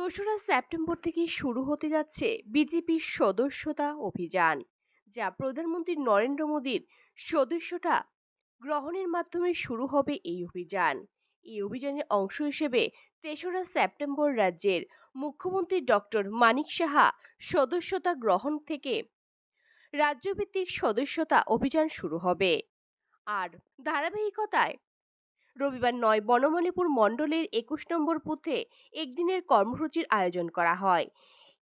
দোসরা সেপ্টেম্বর থেকে শুরু হতে যাচ্ছে বিজেপির সদস্যতা অভিযান, যা প্রধানমন্ত্রী নরেন্দ্র মোদীর সদস্যতা গ্রহণের মাধ্যমে শুরু হবে এই অভিযান। এই অভিযানের অংশ হিসেবে তেসরা সেপ্টেম্বর রাজ্যের মুখ্যমন্ত্রী ডক্টর মানিক সাহা সদস্যতা গ্রহণ থেকে রাজ্যভিত্তিক সদস্যতা অভিযান শুরু হবে। আর ধারাবাহিকতায় রবিবার নয় বনমণিপুর মণ্ডলের একুশ নম্বর বুথে একদিনের কর্মসূচির আয়োজন করা হয়।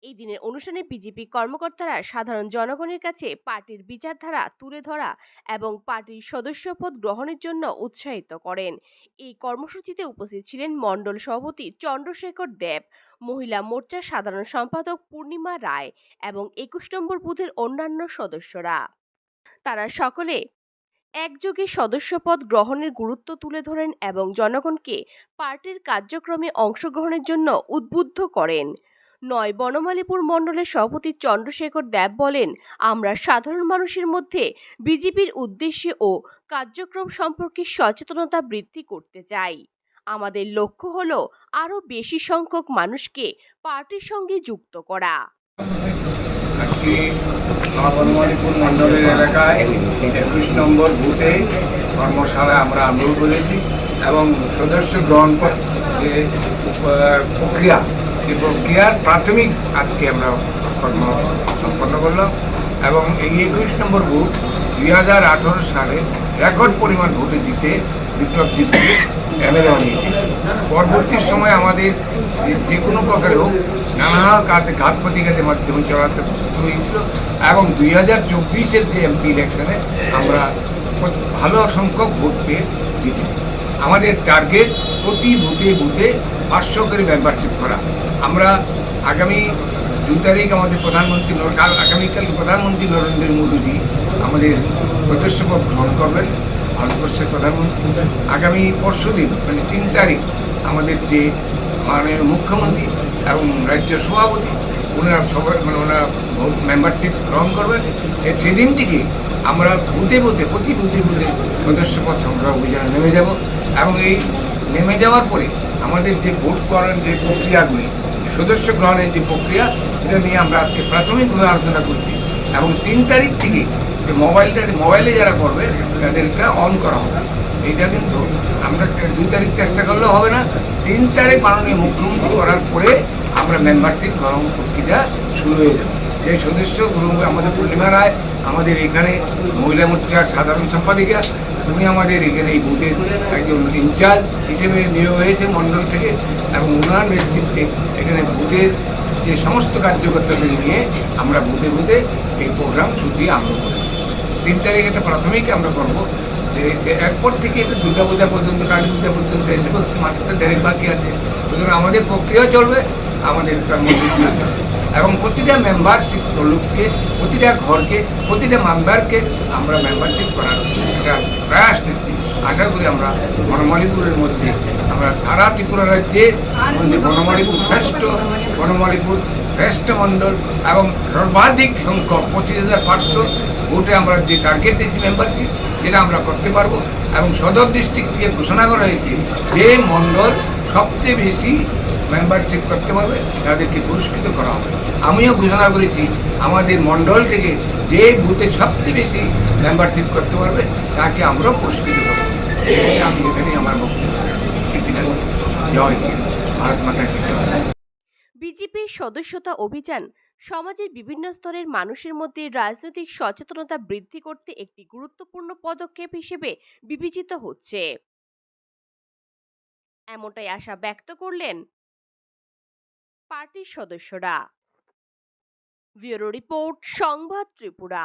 এই দিনের অনুষ্ঠানে বিজেপি কর্মকর্তারা সাধারণ জনগণের কাছে পার্টির বিচারধারা তুলে ধরা এবং পার্টির সদস্যপদ গ্রহণের জন্য উৎসাহিত করেন। এই কর্মসূচিতে উপস্থিত ছিলেন মণ্ডল সভাপতি চন্দ্রশেখর দেব, মহিলা মোর্চার সাধারণ সম্পাদক পূর্ণিমা রায় এবং একুশ নম্বর বুথের অন্যান্য সদস্যরা। তারা সকলে একযোগে সদস্যপদ গ্রহণের গুরুত্ব তুলে ধরেন এবং জনগণকে পার্টির কার্যক্রমে অংশগ্রহণের জন্য উদ্বুদ্ধ করেন। নয় বনমালীপুর মণ্ডলের সভাপতি চন্দ্রশেখর দেব বলেন, আমরা সাধারণ মানুষের মধ্যে বিজেপির উদ্দেশ্যে ও কার্যক্রম সম্পর্কে সচেতনতা বৃদ্ধি করতে চাই। আমাদের লক্ষ্য হল আরও বেশি সংখ্যক মানুষকে পার্টির সঙ্গে যুক্ত করা। আজকে মহাবনমালীপুর মণ্ডলের এলাকায় একুশ নম্বর বুথে কর্মশালায় আমরা আরম্ভ করেছি এবং সদস্য গ্রহণ যে প্রক্রিয়া এই প্রক্রিয়ার প্রাথমিক আজকে আমরা কর্ম, সম্পন্ন করলাম এবং এই একুশ নম্বর বুথ দুই হাজার আঠারো সালে রেকর্ড পরিমাণ ভোটে জিতে বিপ্লব বানিয়েছে পরবর্তী সময় আমাদের যে- কোনো প্রকারে হোক, নানা ঘাত ঘাত প্রতিঘাতের মাধ্যমে চলাতে হয়েছিল এবং দুই হাজার চব্বিশের যে এমপি ইলেকশনে আমরা ভালো সংখ্যক ভোট পেয়ে জিতেছি। আমাদের টার্গেট প্রতি বুথে বুথে পাঁচশো করে মেম্বারশিপ করা। আমরা আগামী দু তারিখ আমাদের প্রধানমন্ত্রী আগামীকাল প্রধানমন্ত্রী নরেন্দ্র মোদীজি আমাদের সদস্যপদ গ্রহণ করবেন। ভারতবর্ষের প্রধানমন্ত্রী। আগামী পরশু দিন মানে তিন তারিখ, আমাদের যে মাননীয় মুখ্যমন্ত্রী এবং রাজ্য সভাপতি, ওনারা সবাই মানে ওনারা মেম্বারশিপ গ্রহণ করবেন। সেদিন থেকে আমরা বুথে বুথে প্রতি বুথে বুথে সদস্যপদ সংগ্রহ অভিযানে নেমে যাব এবং এই নেমে যাওয়ার পরে আমাদের যে ভোট করার যে প্রক্রিয়াগুলি, সদস্য গ্রহণের যে প্রক্রিয়া, এটা নিয়ে আমরা আজকে প্রাথমিকভাবে আলোচনা করছি। এবং তিন তারিখ থেকে মোবাইলটা মোবাইলে যারা করবে, তাদেরটা অন করা হবে। এইটা কিন্তু আমরা দুই তারিখ চেষ্টা করলেও হবে না। তিন তারিখ মাননীয় মুখ্যমন্ত্রী করার পরে আমরা মেম্বারশিপ গ্রহণ প্রক্রিয়া শুরু হয়ে যাবে। এই সদস্য আমাদের পূর্ণিমা রায়, আমাদের এখানে মহিলা মোর্চার সাধারণ সম্পাদিকা, উনি আমাদের এখানে এই বুথের একজন ইনচার্জ হিসেবে নিয়োগ হয়েছে মণ্ডল থেকে এবং ওনার নেতৃত্বে এখানে বুথের যে সমস্ত কার্যকর্তাদের নিয়ে আমরা বুথে বুথে এই প্রোগ্রাম সূচি আরম্ভ করি তিন তারিখ একটা প্রাথমিক আমরা করব, যে এরপর থেকে এটা দুর্গা পূজা পর্যন্ত, কালী পূজা পর্যন্ত এসে মাসটা দেড়েক বাকি আছে। সুতরাং আমাদের প্রক্রিয়া চলবে, আমাদের এবং প্রতিটা মেম্বারশিপ লোককে, প্রতিটা ঘরকে, প্রতিটা মেম্বারকে আমরা মেম্বারশিপ করার একটা প্রয়াস নিচ্ছি। আশা করি আমরা বনমালীপুরের মধ্যে, আমরা সারা ত্রিপুরা রাজ্যে বনমালীপুর শ্রেষ্ঠ বনমালীপুর মণ্ডল এবং সর্বাধিক সংখ্যক পঁচিশ হাজার পাঁচশো ভোটে আমরা যে টার্গেট দিয়েছি মেম্বারশিপ সেটা আমরা করতে পারব। এবং সদর ডিস্ট্রিক্ট থেকে ঘোষণা করা হয়েছে যে মণ্ডল সবচেয়ে বেশি মেম্বারশিপ করতে পারবে, তাদেরকে পুরস্কৃত করা হবে। আমিও ঘোষণা করেছি, আমাদের মণ্ডল থেকে যে বুথে সবচেয়ে বেশি মেম্বারশিপ করতে পারবে, তাকে আমরাও পুরস্কৃত করব। আমি এখানে আমার বক্তব্য। জয় ভারত মাতা বিজেপির সদস্যতা অভিযান সমাজের বিভিন্ন স্তরের মানুষের মধ্যে রাজনৈতিক সচেতনতা বৃদ্ধি করতে একটি গুরুত্বপূর্ণ পদক্ষেপ হিসেবে বিবেচিত হচ্ছে। এমনটাই আশা ব্যক্ত করলেন পার্টির সদস্যরা। ব্যুরো রিপোর্ট, সংবাদ ত্রিপুরা।